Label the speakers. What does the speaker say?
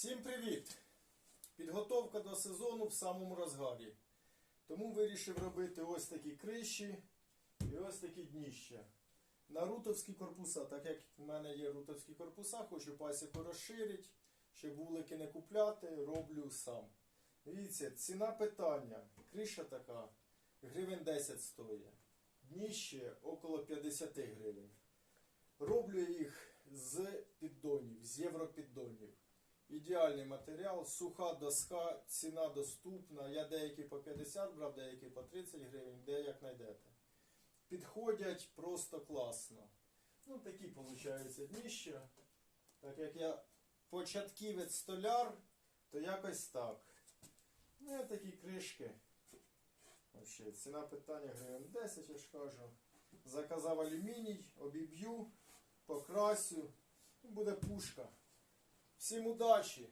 Speaker 1: Всім привіт! Підготовка до сезону в самому розгарі. Тому вирішив робити ось такі криші і ось такі дніща. На рутовські корпуса, так як в мене є рутовські корпуса, хочу пасіку розширити, щоб вулики не купляти, роблю сам. Дивіться, ціна питання. Криша така, гривень 10 стоїть. Дніще около 50 гривень. Роблю їх з піддонів, з європіддонів. Ідеальний матеріал, суха доска, ціна доступна. Я деякі по 50 брав, деякі по 30 гривень, де як знайдете. Підходять просто класно. Ну, такі виходить дніща. Так як я початківець столяр, то якось так. Ну, і такі кришки. Вообще, ціна питання гривень 10, я ж кажу. Заказав алюміній, обіб'ю, покрасю. Буде пушка. Всім удачі!